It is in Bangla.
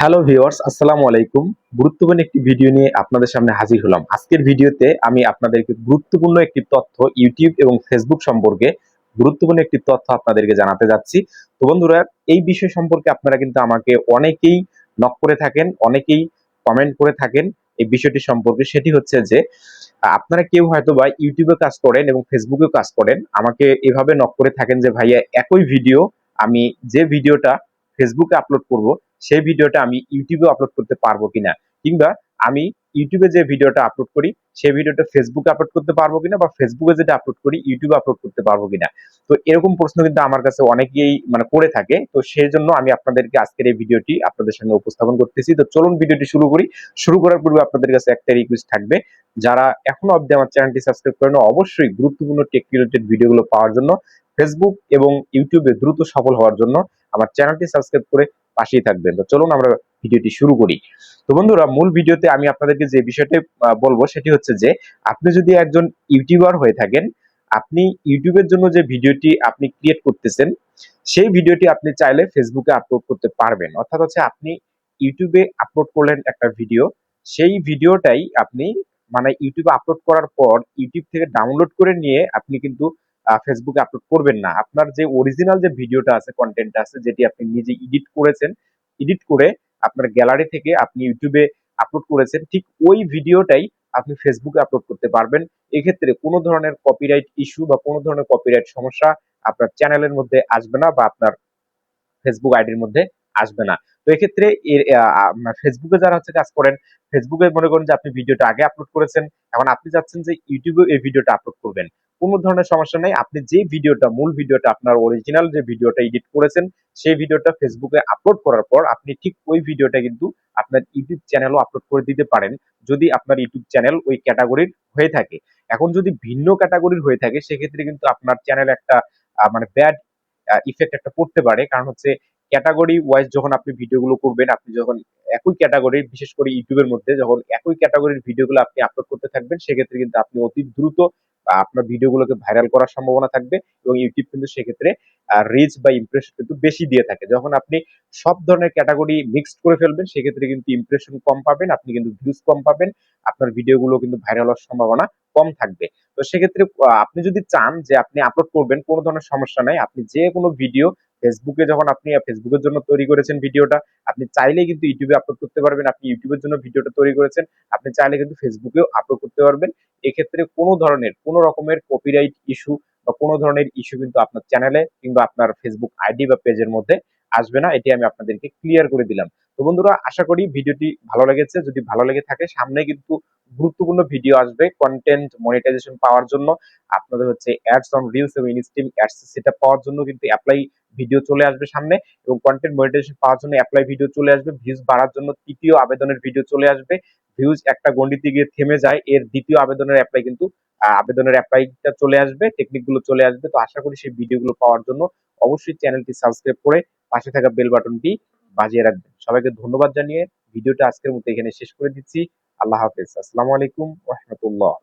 হ্যালো ভিউয়ার্স আসসালামু আলাইকুম। গুরুত্বপূর্ণ একটি ভিডিও নিয়ে আপনাদের সামনে হাজির হলাম। আজকের ভিডিওতে আমি আপনাদেরকে গুরুত্বপূর্ণ একটি তথ্য ইউটিউব এবং ফেসবুক সম্পর্কে গুরুত্বপূর্ণ একটি তথ্য আপনাদেরকে জানাতে যাচ্ছি। তো বন্ধুরা, এই বিষয় সম্পর্কে আপনারা কিন্তু আমাকে অনেকেই নক করে থাকেন, অনেকেই কমেন্ট করে থাকেন এই বিষয়টি সম্পর্কে। সেটি হচ্ছে যে, আপনারা কেউ হয়তো বা ইউটিউবে কাজ করেন এবং ফেসবুকে কাজ করেন, আমাকে এভাবে নক করে থাকেন যে, ভাইয়া, একই ভিডিও আমি যে ভিডিওটা ফেসবুকে আপলোড করব সেই ভিডিওটা আমি ইউটিউবে আপলোড করতে পারব কিনা? কিংবা আমি ইউটিউবে যে ভিডিওটা আপলোড করি, সেই ভিডিওটা ফেসবুকে আপলোড করতে পারব কিনা? বা ফেসবুকে যেটা আপলোড করি, ইউটিউবে আপলোড করতে পারব কিনা? তো এরকম প্রশ্ন কিন্তু আমার কাছে অনেকেই মানে করে থাকে। তো সেই জন্য আমি আপনাদেরকে আজকের এই ভিডিওটি আপনাদের সামনে উপস্থাপন করতেছি। তো চলুন ভিডিওটি শুরু করি। শুরু করার পূর্বে আপনাদের কাছে একটা রিকোয়েস্ট থাকবে। যারা এখনও অবধি আমার চ্যানেলটি সাবস্ক্রাইব করেন, অবশ্যই গুরুত্বপূর্ণ টেক রিলেটেড ভিডিওগুলো পাওয়ার জন্য ফেসবুক এবং ইউটিউবে দ্রুত সফল হওয়ার জন্য আমার চ্যানেলটি সাবস্ক্রাইব করে পাশেই থাকবেন। তো চলুন আমরা ভিডিওটি শুরু করি। তো বন্ধুরা, মূল ভিডিওতে আমি আপনাদেরকে যে বিষয়টা বলব সেটি হচ্ছে যে, আপনি যদি একজন ইউটিউবার হয়ে থাকেন, আপনি ইউটিউবের জন্য যে ভিডিওটি আপনি ক্রিয়েট করতেছেন, সেই ভিডিওটি আপনি চাইলে ফেসবুকে আপলোড করতে পারবেন। অর্থাৎ হচ্ছে আপনি ইউটিউবে আপলোড করলেন একটা ভিডিও, সেই ভিডিওটাই আপনি মানে ইউটিউবে আপলোড করার পর ইউটিউব থেকে ডাউনলোড করে নিয়ে আপনি কিন্তু ফেসবুকে আপলোড করবেন না। আপনার যে অরিজিনাল যে ভিডিওটা আছে কন্টেন্টটা আছে, যেটি আপনি নিজে এডিট করেছেন এডিট করে আপনার গ্যালারি থেকে আপনি ইউটিউবে আপলোড করেছেন, ঠিক ওই ভিডিওটাই আপনি ফেসবুকে আপলোড করতে পারবেন। এক্ষেত্রে কোনো ধরনের কপিরাইট ইস্যু বা কোনো ধরনের কপিরাইট সমস্যা আপনার চ্যানেলের মধ্যে আসবে না বা আপনার ফেসবুক আইডির মধ্যে আসবে না। তো এক্ষেত্রে ফেসবুকে যারা হচ্ছে কাজ করেন ফেসবুকে মনে করেন যে আপনি ভিডিওটা আগে আপলোড করেছেন, এখন আপনি চাচ্ছেন যে ইউটিউবে এই ভিডিওটা আপলোড করবেন। কোনো ধরনের সমস্যা নেই। আপনি যে ভিডিওটা, মূল ভিডিওটা, আপনার অরিজিনাল যে ভিডিওটা এডিট করেছেন, সেই ভিডিওটা ফেসবুকে আপলোড করার পর আপনি ঠিক ওই ভিডিওটা কিন্তু আপনার ইউটিউব চ্যানেলও আপলোড করে দিতে পারেন। যদি আপনার ইউটিউব চ্যানেল ওই ক্যাটাগরির হয়ে থাকে। এখন যদি ভিন্ন ক্যাটাগরির হয়ে থাকে, সেক্ষেত্রে কিন্তু আপনার চ্যানেল একটা মানে ব্যাড ইফেক্ট একটা পড়তে পারে। কারণ হচ্ছে ক্যাটাগরি ওয়াইজ যখন আপনি ভিডিওগুলো করবেন, আপনি যখন একই ক্যাটাগরি বিশেষ করে ইউটিউবের মধ্যে যখন একই ক্যাটাগরির ভিডিওগুলো আপনি আপলোড করতে থাকবেন, সেক্ষেত্রে কিন্তু আপনি অতি দ্রুত আপনার ভিডিওগুলোকে ভাইরাল করার সম্ভাবনা থাকবে এবং ইউটিউব কিন্তু সেক্ষেত্রে রিচ বা ইমপ্রেশন কিন্তু বেশি দিয়ে থাকে। যখন আপনি সব ধরনের ক্যাটাগরি মিক্সড করে ফেলবেন, সেক্ষেত্রে কিন্তু ইমপ্রেশন কম পাবেন, আপনি কিন্তু ভিউজ কম পাবেন, আপনার ভিডিওগুলো কিন্তু ভাইরাল হওয়ার সম্ভাবনা কম থাকবে। তো সেক্ষেত্রে আপনি যদি চান যে আপনি আপলোড করবেন, কোনো ধরনের সমস্যা নাই, আপনি যে কোনো ভিডিও ফেসবুকে যখন আপনি ফেসবুকের জন্য তৈরি করেছেন ভিডিওটা, আপনি চাইলেই কিন্তু ইউটিউবে আপলোড করতে পারবেন। আপনি ইউটিউবের জন্য ভিডিওটা তৈরি করেছেন, আপনি চাইলে কিন্তু ফেসবুকেও আপলোড করতে পারবেন। এক্ষেত্রে কোনো ধরনের, কোনো রকমের কপিরাইট ইস্যু বা কোনো ধরনের ইস্যু কিন্তু আপনার চ্যানেলে কিংবা আপনার ফেসবুক আইডি বা পেজের মধ্যে আসবে না। এটি আমি আপনাদেরকে ক্লিয়ার করে দিলাম। তো বন্ধুরা, আশা করি ভিডিওটি ভালো লেগেছে। যদি ভালো লেগে থাকে সামনে কিন্তু গুরুত্বপূর্ণ ভিডিও আসবে কন্টেন্ট মনিটাইজেশন পাওয়ার জন্য। আপনাদের হচ্ছে অ্যাডস অন রিলস এবং ইনস্ট্রিম অ্যাডস সেটা পাওয়ার জন্য কিন্তু অ্যাপ্লাই ভিডিও চলে আসবে সামনে এবং কন্টেন্ট মনিটাইজেশন পাওয়ার জন্য অ্যাপ্লাই ভিডিও চলে আসবে। ভিউজ বাড়ার জন্য তৃতীয় আবেদনের ভিডিও চলে আসবে। ভিউজ একটা গণ্ডিতে গিয়ে থেমে যায়, এর দ্বিতীয় আবেদনের অ্যাপ্লাই কিন্তু আবেদনের অ্যাপ্লাইটা চলে আসবে টেকনিকগুলো চলে আসবে। তো আশা করি সেই ভিডিওগুলো পাওয়ার জন্য অবশ্যই চ্যানেলটি সাবস্ক্রাইব করে পাশে থাকা বেল বাটনটি বাজিয়ে রাখবেন। সবাইকে ধন্যবাদ জানিয়ে ভিডিওটা আজকের মতো এখানে শেষ করে দিচ্ছি। আল্লাহ হাফেজ। আসসালামু আলাইকুম রহমতুল্লাহ।